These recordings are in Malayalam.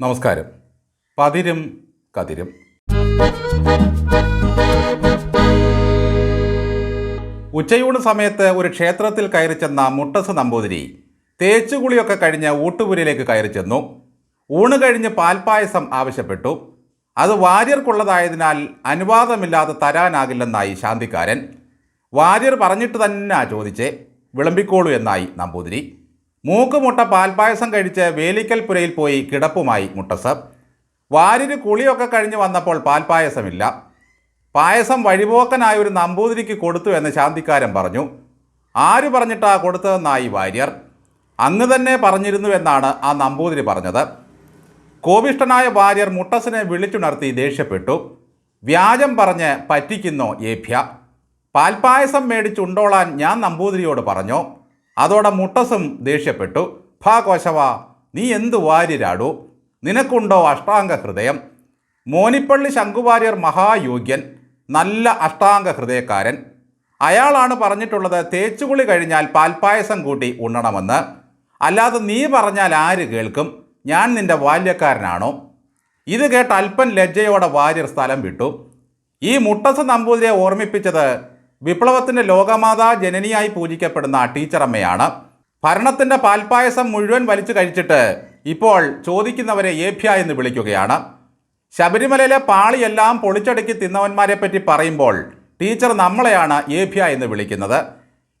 നമസ്കാരം. പതിരും കതിരും. ഉച്ചയൂണ് സമയത്ത് ഒരു ക്ഷേത്രത്തിൽ കയറി ചെന്ന മുട്ടസ് നമ്പൂതിരി തേച്ചുകുളിയൊക്കെ കഴിഞ്ഞ് ഊട്ടുപുരയിലേക്ക് കയറി ചെന്നു. ഊണ് കഴിഞ്ഞ് പാൽപ്പായസം ആവശ്യപ്പെട്ടു. അത് വാര്യർക്കുള്ളതായതിനാൽ അനുവാദമില്ലാതെ തരാനാകില്ലെന്നായി ശാന്തിക്കാരൻ. വാര്യർ പറഞ്ഞിട്ട് തന്നെ ചോദിച്ചേ. വിളമ്പിക്കോളൂ എന്നായി നമ്പൂതിരി. മൂക്കുമുട്ട പാൽപ്പായസം കഴിച്ച് വേലിക്കൽപുരയിൽ പോയി കിടപ്പുമായി മുട്ടസ് വാരിന് കുളിയൊക്കെ കഴിഞ്ഞ് വന്നപ്പോൾ പാൽപ്പായസമില്ല പായസം വഴിപോക്കനായ ഒരു നമ്പൂതിരിക്ക് കൊടുത്തു എന്ന് ശാന്തിക്കാരൻ പറഞ്ഞു. ആര് പറഞ്ഞിട്ടാ കൊടുത്തതെന്നായി വാര്യർ. അങ്ങ് തന്നെ പറഞ്ഞിരുന്നു എന്നാണ് ആ നമ്പൂതിരി പറഞ്ഞത്. കോപിഷ്ടനായ വാര്യർ മുട്ടസിനെ വിളിച്ചുണർത്തി ദേഷ്യപ്പെട്ടു. വ്യാജം പറഞ്ഞ് പറ്റിക്കുന്നോ ഏഭ്യ? പാൽപ്പായസം മേടിച്ചുണ്ടോളാൻ ഞാൻ നമ്പൂതിരിയോട് പറഞ്ഞു. അതോടെ മുട്ടസും ദേഷ്യപ്പെട്ടു. ഭാ കോശവ നീ എന്തു വാരിരാടു? നിനക്കുണ്ടോ അഷ്ടാംഗ ഹൃദയം മോനിപ്പള്ളി ശങ്കുവാര്യർ മഹായോഗ്യൻ നല്ല അഷ്ടാംഗ ഹൃദയക്കാരൻ അയാളാണ് പറഞ്ഞിട്ടുള്ളത് തേച്ചുകുളി കഴിഞ്ഞാൽ പാൽപ്പായസം കൂട്ടി ഉണ്ണണമെന്ന്. അല്ലാതെ നീ പറഞ്ഞാൽ ആര് കേൾക്കും? ഞാൻ നിന്റെ ബാല്യക്കാരനാണോ? ഇത് കേട്ട് അല്പൻ ലജ്ജയോടെ വാര്യർ സ്ഥലം വിട്ടു. ഈ മുട്ടസ് നമ്പൂതിരിയെ ഓർമ്മിപ്പിച്ചത് വിപ്ലവത്തിന്റെ ലോകമാതാ ജനനിയായി പൂജിക്കപ്പെടുന്ന ടീച്ചറമ്മയാണ്. ഭരണത്തിന്റെ പാൽപ്പായസം മുഴുവൻ വലിച്ചു കഴിച്ചിട്ട് ഇപ്പോൾ ചോദിക്കുന്നവരെ ഏഭ്യ എന്ന് വിളിക്കുകയാണ്. ശബരിമലയിലെ പാളിയെല്ലാം പൊളിച്ചടുക്കി തിന്നവന്മാരെ പറ്റി പറയുമ്പോൾ ടീച്ചർ നമ്മളെയാണ് ഏഭ്യ എന്ന് വിളിക്കുന്നത്.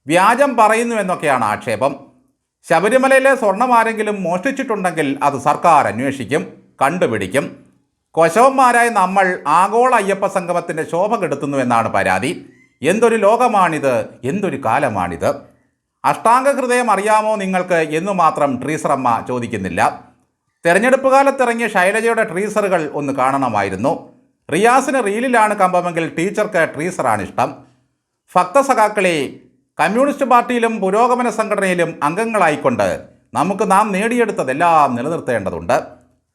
വ്യാജം പറയുന്നു എന്നൊക്കെയാണ് ആക്ഷേപം. ശബരിമലയിലെ സ്വർണം ആരെങ്കിലും മോഷ്ടിച്ചിട്ടുണ്ടെങ്കിൽ അത് സർക്കാർ അന്വേഷിക്കും കണ്ടുപിടിക്കും. കൊശവന്മാരായ നമ്മൾ ആഗോള അയ്യപ്പ സംഗമത്തിന്റെ ശോഭ കെടുത്തുന്നുവെന്നാണ് പരാതി. എന്തൊരു ലോകമാണിത്? എന്തൊരു കാലമാണിത്? അഷ്ടാംഗ ഹൃദയം അറിയാമോ നിങ്ങൾക്ക് എന്നു മാത്രം ട്രീസറമ്മ ചോദിക്കുന്നില്ല. തെരഞ്ഞെടുപ്പ് കാലത്തിറങ്ങിയ ശൈലജയുടെ ട്രീസറുകൾ ഒന്ന് കാണണമായിരുന്നു. റിയാസിന് റീലിലാണ് കമ്പമെങ്കിൽ ടീച്ചർക്ക് ട്രീസറാണ് ഇഷ്ടം. ഭക്തസഖാക്കളെ കമ്മ്യൂണിസ്റ്റ് പാർട്ടിയിലും പുരോഗമന സംഘടനയിലും അംഗങ്ങളായിക്കൊണ്ട് നമുക്ക് നാം നേടിയെടുത്തതെല്ലാം നിലനിർത്തേണ്ടതുണ്ട്.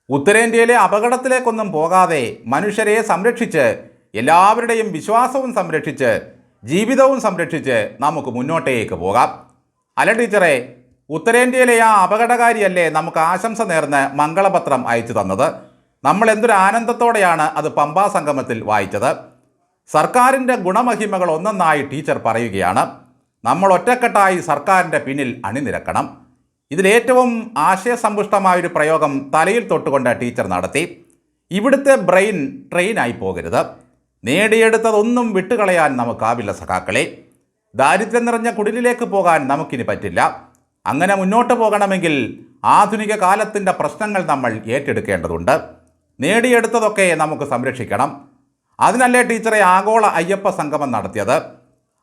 ഉത്തരേന്ത്യയിലെ അപകടത്തിലേക്കൊന്നും പോകാതെ മനുഷ്യരെ സംരക്ഷിച്ച് എല്ലാവരുടെയും വിശ്വാസവും സംരക്ഷിച്ച് ജീവിതവും സംരക്ഷിച്ച് നമുക്ക് മുന്നോട്ടേക്ക് പോകാം. അല്ല ടീച്ചറെ ഉത്തരേന്ത്യയിലെ ആ അപകടകാരിയല്ലേ നമുക്ക് ആശംസ നേർന്ന് മംഗളപത്രം അയച്ചു തന്നത്? നമ്മൾ എന്തൊരു ആനന്ദത്തോടെയാണ് അത് പമ്പാ സംഗമത്തിൽ വായിച്ചത്. സർക്കാരിന്റെ ഗുണമഹിമകൾ ഒന്നൊന്നായി ടീച്ചർ പറയുകയാണ്. നമ്മൾ ഒറ്റക്കെട്ടായി സർക്കാരിന്റെ പിന്നിൽ അണിനിരക്കണം. ഇതിലേറ്റവും ആശയസമ്പുഷ്ടമായൊരു പ്രയോഗം തലയിൽ തൊട്ടുകൊണ്ട് ടീച്ചർ നടത്തി. ഇവിടുത്തെ ബ്രെയിൻ ട്രെയിനായി പോകരുത്. നേടിയെടുത്തതൊന്നും വിട്ടുകളയാൻ നമുക്കാവില്ല സഖാക്കളെ. ദാരിദ്ര്യം നിറഞ്ഞ കുടിലിലേക്ക് പോകാൻ നമുക്കിനി പറ്റില്ല. അങ്ങനെ മുന്നോട്ട് പോകണമെങ്കിൽ ആധുനിക കാലത്തിന്റെ പ്രശ്നങ്ങൾ നമ്മൾ ഏറ്റെടുക്കേണ്ടതുണ്ട്. നേടിയെടുത്തതൊക്കെ നമുക്ക് സംരക്ഷിക്കണം. അതിനല്ലേ ടീച്ചറെ ആഗോള അയ്യപ്പ സംഗമം നടത്തിയത്?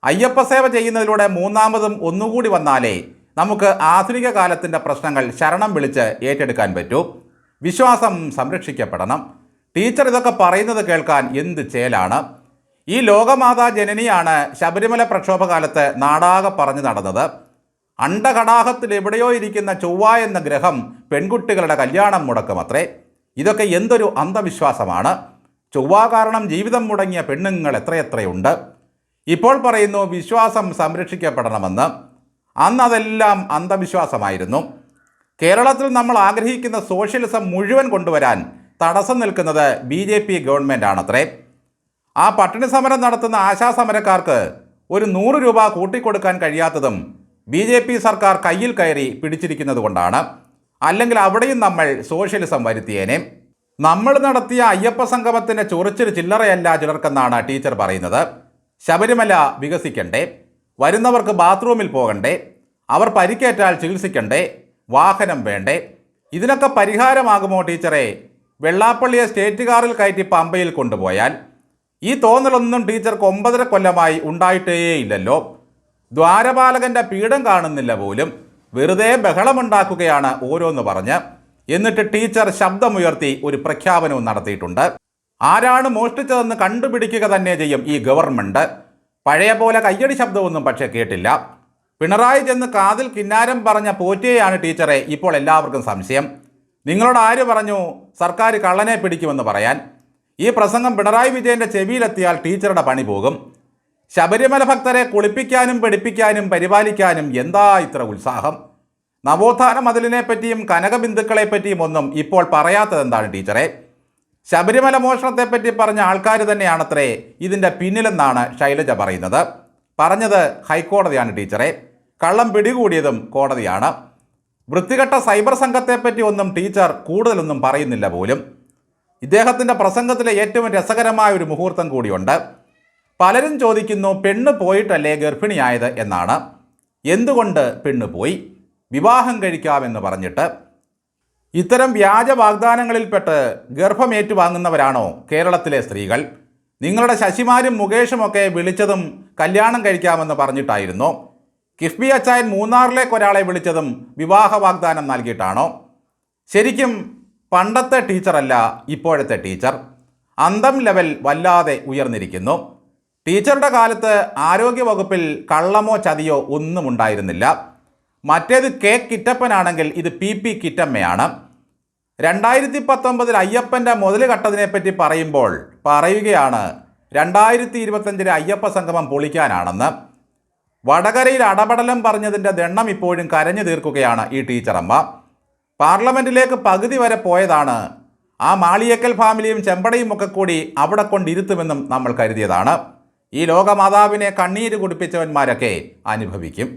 അയ്യപ്പ സേവ ചെയ്യുന്നതിലൂടെ മൂന്നാമതും ഒന്നുകൂടി വന്നാലേ നമുക്ക് ആധുനിക കാലത്തിന്റെ പ്രശ്നങ്ങൾ ശരണം വിളിച്ച് ഏറ്റെടുക്കാൻ പറ്റൂ. വിശ്വാസം സംരക്ഷിക്കപ്പെടണം. ടീച്ചർ ഇതൊക്കെ പറയുന്നത് കേൾക്കാൻ എന്ത് ചേലാണ്? ഈ ലോകമാതാ ജനനിയാണ് ശബരിമല പ്രക്ഷോഭകാലത്ത് നാടാകെ പറഞ്ഞു നടന്നത്. അണ്ടകടാഹത്തിൽ എവിടെയോ ഇരിക്കുന്ന ചൊവ്വ എന്ന ഗ്രഹം പെൺകുട്ടികളുടെ കല്യാണം മുടക്കുമത്രേ. ഇതൊക്കെ എന്തൊരു അന്ധവിശ്വാസമാണ്. ചൊവ്വ കാരണം ജീവിതം മുടങ്ങിയ പെണ്ണുങ്ങൾ എത്രയെത്രയുണ്ട്? ഇപ്പോൾ പറയുന്നു വിശ്വാസം സംരക്ഷിക്കപ്പെടണമെന്ന്. അന്ന് അതെല്ലാം അന്ധവിശ്വാസമായിരുന്നു. കേരളത്തിൽ നമ്മൾ ആഗ്രഹിക്കുന്ന സോഷ്യലിസം മുഴുവൻ കൊണ്ടുവരാൻ തടസ്സം നിൽക്കുന്നത് ബി ജെ പി ഗവൺമെന്റാണത്രേ ആ പട്ടിണി സമരം നടത്തുന്ന ആശാസമരക്കാർക്ക് ഒരു നൂറ് രൂപ കൂട്ടിക്കൊടുക്കാൻ കഴിയാത്തതും ബി ജെ പി സർക്കാർ കയ്യിൽ കയറി പിടിച്ചിരിക്കുന്നത് കൊണ്ടാണ്. അല്ലെങ്കിൽ അവിടെയും നമ്മൾ സോഷ്യലിസം വരുത്തിയേനെ. നമ്മൾ നടത്തിയ അയ്യപ്പ സംഗമത്തിന്റെ ചൊറിച്ചിൽ ചില്ലറയല്ല ചിലർക്കെന്നാണ് ടീച്ചർ പറയുന്നത്. ശബരിമല വികസിക്കണ്ടേ. വരുന്നവർക്ക് ബാത്റൂമിൽ പോകണ്ടേ. അവർ പരിക്കേറ്റാൽ ചികിത്സിക്കണ്ടേ. വാഹനം വേണ്ടേ. ഇതിനൊക്കെ പരിഹാരമാകുമോ ടീച്ചറെ? വെള്ളാപ്പള്ളിയെ സ്റ്റേറ്റ് കാറിൽ കയറ്റി പമ്പയിൽ കൊണ്ടുപോയാൽ ഈ തോന്നലൊന്നും ടീച്ചർക്ക് ഒമ്പതര കൊല്ലമായി ഉണ്ടായിട്ടേയില്ലല്ലോ. ദ്വാരപാലകന്റെ പീഠം കാണുന്നില്ല പോലും. വെറുതെ ബഹളമുണ്ടാക്കുകയാണ് ഓരോന്ന് പറഞ്ഞ്. എന്നിട്ട് ടീച്ചർ ശബ്ദമുയർത്തി ഒരു പ്രഖ്യാപനവും നടത്തിയിട്ടുണ്ട്. ആരാണ് മോഷ്ടിച്ചതെന്ന് കണ്ടുപിടിക്കുക തന്നെ ചെയ്യും ഈ ഗവൺമെന്റ് പഴയ പോലെ കയ്യടി ശബ്ദമൊന്നും പക്ഷേ കേട്ടില്ല. പിണറായി ചെന്ന് കാതിൽ കിന്നാരം പറഞ്ഞ പോറ്റിയെയാണ് ടീച്ചറെ ഇപ്പോൾ എല്ലാവർക്കും സംശയം. നിങ്ങളോട് ആര് പറഞ്ഞു സർക്കാർ കള്ളനെ പിടിക്കുമെന്ന് പറയാൻ? ഈ പ്രസംഗം പിണറായി വിജയന്റെ ചെവിയിലെത്തിയാൽ ടീച്ചറുടെ പണി പോകും. ശബരിമല ഭക്തരെ കുളിപ്പിക്കാനും പഠിപ്പിക്കാനും പരിപാലിക്കാനും എന്താ ഇത്ര ഉത്സാഹം? നവോത്ഥാന മതിലിനെ പറ്റിയും കനകബിന്ദുക്കളെ പറ്റിയും ഒന്നും ഇപ്പോൾ പറയാത്തത് എന്താണ് ടീച്ചറെ? ശബരിമല മോഷണത്തെപ്പറ്റി പറഞ്ഞ ആൾക്കാർ തന്നെയാണത്രേ ഇതിന്റെ പിന്നിലെന്നാണ് ശൈലജ പറയുന്നത്. പറഞ്ഞത് ഹൈക്കോടതിയാണ് ടീച്ചറെ. കള്ളം പിടികൂടിയതും കോടതിയാണ്. വൃത്തികെട്ട സൈബർ സംഘത്തെപ്പറ്റി ഒന്നും ടീച്ചർ കൂടുതലൊന്നും പറയുന്നില്ല പോലും. ഇദ്ദേഹത്തിന്റെ പ്രസംഗത്തിലെ ഏറ്റവും രസകരമായ ഒരു മുഹൂർത്തം കൂടിയുണ്ട്. പലരും ചോദിക്കുന്നു പെണ്ണ് പോയിട്ടല്ലേ ഗർഭിണിയായത്? എന്നാണ്. എന്തുകൊണ്ട് പെണ്ണ് പോയി? വിവാഹം കഴിക്കാമെന്ന് പറഞ്ഞിട്ട്. ഇത്തരം വ്യാജ വാഗ്ദാനങ്ങളിൽപ്പെട്ട് ഗർഭമേറ്റു വാങ്ങുന്നവരാണോ കേരളത്തിലെ സ്ത്രീകൾ? നിങ്ങളുടെ ശശിമാരും മുകേഷുമൊക്കെ വിളിച്ചതും കല്യാണം കഴിക്കാമെന്ന് പറഞ്ഞിട്ടായിരുന്നു. കിഫ്ബി അച്ചായൻ മൂന്നാറിലേക്ക് ഒരാളെ വിളിച്ചതും വിവാഹ വാഗ്ദാനം നൽകിയിട്ടാണോ? ശരിക്കും പണ്ടത്തെ ടീച്ചറല്ല ഇപ്പോഴത്തെ ടീച്ചർ. അന്തം ലെവൽ വല്ലാതെ ഉയർന്നിരിക്കുന്നു. ടീച്ചറുടെ കാലത്ത് ആരോഗ്യവകുപ്പിൽ കള്ളമോ ചതിയോ ഒന്നും ഉണ്ടായിരുന്നില്ല. മറ്റേത് കെ കിറ്റപ്പനാണെങ്കിൽ ഇത് പി പി കിറ്റമ്മയാണ്. രണ്ടായിരത്തി പത്തൊമ്പതിൽ അയ്യപ്പന്റെ മുതൽ കട്ടതിനെപ്പറ്റി പറയുമ്പോൾ പറയുകയാണ് രണ്ടായിരത്തി ഇരുപത്തഞ്ചിലെ അയ്യപ്പ സംഗമം പൊളിക്കാനാണെന്ന്. വടകരയിൽ അടപടലം പറഞ്ഞതിന്റെ ദണ്ണം ഇപ്പോഴും കരഞ്ഞു തീർക്കുകയാണ് ഈ ടീച്ചറമ്മ. പാർലമെന്റിലേക്ക് പകുതി വരെ പോയതാണ്. ആ മാളിയക്കൽ ഫാമിലിയും ചെമ്പടയും ഒക്കെ കൂടി അവിടെ കൊണ്ടിരുത്തുമെന്നും നമ്മൾ കരുതിയതാണ്. ഈ ലോകമാതാവിനെ കണ്ണീര് കുടിപ്പിച്ചവന്മാരൊക്കെ അനുഭവിക്കും.